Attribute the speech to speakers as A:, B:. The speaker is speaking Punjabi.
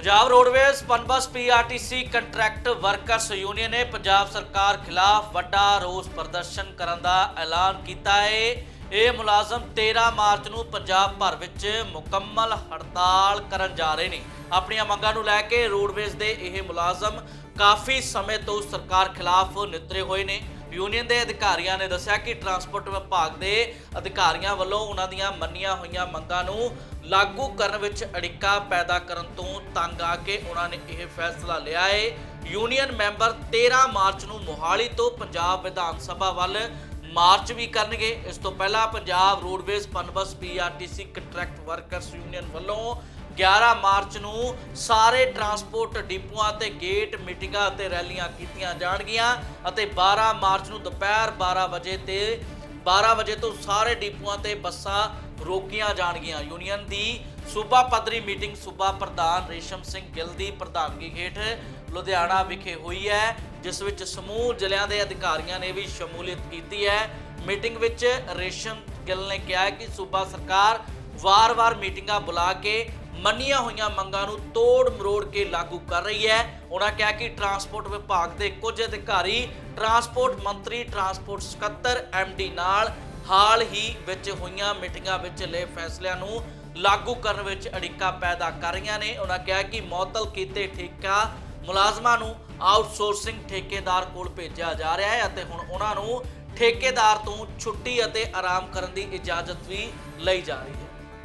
A: Punjab roadways, Punbus PRTC contract workers union ਨੇ ਪੰਜਾਬ ਸਰਕਾਰ ਖਿਲਾਫ ਵੱਡਾ ਰੋਸ ਪ੍ਰਦਰਸ਼ਨ ਕਰਨ ਦਾ ਐਲਾਨ ਕੀਤਾ ਹੈ ਇਹ ਮੁਲਾਜ਼ਮ 13 ਮਾਰਚ ਨੂੰ ਪੰਜਾਬ ਭਰ ਵਿੱਚ ਮੁਕੰਮਲ ਹੜਤਾਲ ਕਰਨ ਜਾ ਰਹੇ ਨੇ। ਆਪਣੀਆਂ ਮੰਗਾਂ ਨੂੰ ਲੈ ਕੇ ਰੋਡਵੇਜ਼ ਦੇ ਇਹ ਮੁਲਾਜ਼ਮ ਕਾਫੀ ਸਮੇਂ ਤੋਂ ਸਰਕਾਰ ਖਿਲਾਫ ਨਿਤਰੇ ਹੋਏ ਨੇ। ਯੂਨੀਅਨ ਦੇ ਅਧਿਕਾਰੀਆਂ ਨੇ ਦੱਸਿਆ ਕਿ ਟਰਾਂਸਪੋਰਟ ਵਿਭਾਗ ਦੇ ਅਧਿਕਾਰੀਆਂ ਵੱਲੋਂ ਉਹਨਾਂ ਦੀਆਂ ਮੰਨੀਆਂ ਹੋਈਆਂ ਮੰਗਾਂ ਨੂੰ ਲਾਗੂ ਕਰਨ ਵਿੱਚ ਅੜਿੱਕਾ ਪੈਦਾ ਕਰਨ ਤੋਂ ਤੰਗ ਆ ਕੇ ਉਹਨਾਂ ਨੇ ਇਹ ਫੈਸਲਾ ਲਿਆ ਹੈ। ਯੂਨੀਅਨ ਮੈਂਬਰ 13 ਮਾਰਚ ਨੂੰ ਮੋਹਾਲੀ ਤੋਂ ਪੰਜਾਬ ਵਿਧਾਨ ਸਭਾ ਵੱਲ ਮਾਰਚ ਵੀ ਕਰਨਗੇ। ਇਸ ਤੋਂ ਪਹਿਲਾਂ Punjab roadways Punbus PRTC contract workers union ਵੱਲੋਂ 11 ਮਾਰਚ ਨੂੰ ਸਾਰੇ ਟਰਾਂਸਪੋਰਟ ਡਿਪੂਆਂ ਤੇ ਗੇਟ ਮੀਟਿੰਗਾਂ ਅਤੇ ਰੈਲੀਆਂ ਕੀਤੀਆਂ ਜਾਣਗੀਆਂ ਅਤੇ 12 ਮਾਰਚ ਨੂੰ ਦੁਪਹਿਰ 12 ਵਜੇ ਤੇ 12 ਵਜੇ ਤੋਂ ਸਾਰੇ ਡਿਪੂਆਂ ਤੇ ਬੱਸਾਂ ਰੋਕੀਆਂ ਜਾਣਗੀਆਂ। ਯੂਨੀਅਨ ਦੀ ਸੂਬਾ ਪੱਧਰੀ ਮੀਟਿੰਗ ਸੂਬਾ ਪ੍ਰਧਾਨ ਰੇਸ਼ਮ ਸਿੰਘ ਗਿੱਲ ਦੀ ਪ੍ਰਧਾਨਗੀ ਹੇਠ ਲੁਧਿਆਣਾ ਵਿਖੇ ਹੋਈ ਹੈ, ਜਿਸ ਵਿੱਚ ਸਮੂਹ ਜ਼ਿਲ੍ਹਿਆਂ ਦੇ ਅਧਿਕਾਰੀਆਂ ਨੇ ਵੀ ਸ਼ਮੂਲੀਅਤ ਕੀਤੀ ਹੈ। ਮੀਟਿੰਗ ਵਿੱਚ ਰੇਸ਼ਮ ਗਿੱਲ ਨੇ ਕਿਹਾ ਕਿ ਸੂਬਾ ਸਰਕਾਰ ਵਾਰ-ਵਾਰ ਮੀਟਿੰਗਾਂ ਬੁਲਾ ਕੇ ਮੰਨੀਆਂ ਹੋਈਆਂ ਮੰਗਾਂ ਨੂੰ ਤੋੜ ਮਰੋੜ ਕੇ ਲਾਗੂ ਕਰ ਰਹੀ ਹੈ। ਉਹਨਾਂ ਕਿਹਾ ਕਿ ਟਰਾਂਸਪੋਰਟ ਵਿਭਾਗ ਦੇ ਕੁਝ ਅਧਿਕਾਰੀ, ਟਰਾਂਸਪੋਰਟ ਮੰਤਰੀ, ਟਰਾਂਸਪੋਰਟ ਸਕੱਤਰ ਐਮਡੀ ਨਾਲ ਹਾਲ ਹੀ ਵਿੱਚ ਹੋਈਆਂ ਮੀਟਿੰਗਾਂ ਵਿੱਚ ਲਏ ਫੈਸਲਿਆਂ ਨੂੰ ਲਾਗੂ ਕਰਨ ਵਿੱਚ ਅੜਿੱਕਾ ਪੈਦਾ ਕਰ ਰਹੀਆਂ ਨੇ। ਉਹਨਾਂ ਕਿਹਾ ਕਿ ਮੁਅੱਤਲ ਕੀਤੇ ਠੇਕਾ ਮੁਲਾਜ਼ਮਾਂ ਨੂੰ ਆਊਟਸੋਰਸਿੰਗ ਠੇਕੇਦਾਰ ਕੋਲ ਭੇਜਿਆ ਜਾ ਰਿਹਾ ਹੈ ਅਤੇ ਹੁਣ ਉਹਨਾਂ ਨੂੰ ਠੇਕੇਦਾਰ ਤੋਂ ਛੁੱਟੀ ਅਤੇ ਆਰਾਮ ਕਰਨ ਦੀ ਇਜਾਜ਼ਤ ਵੀ ਲਈ ਜਾ ਰਹੀ ਹੈ।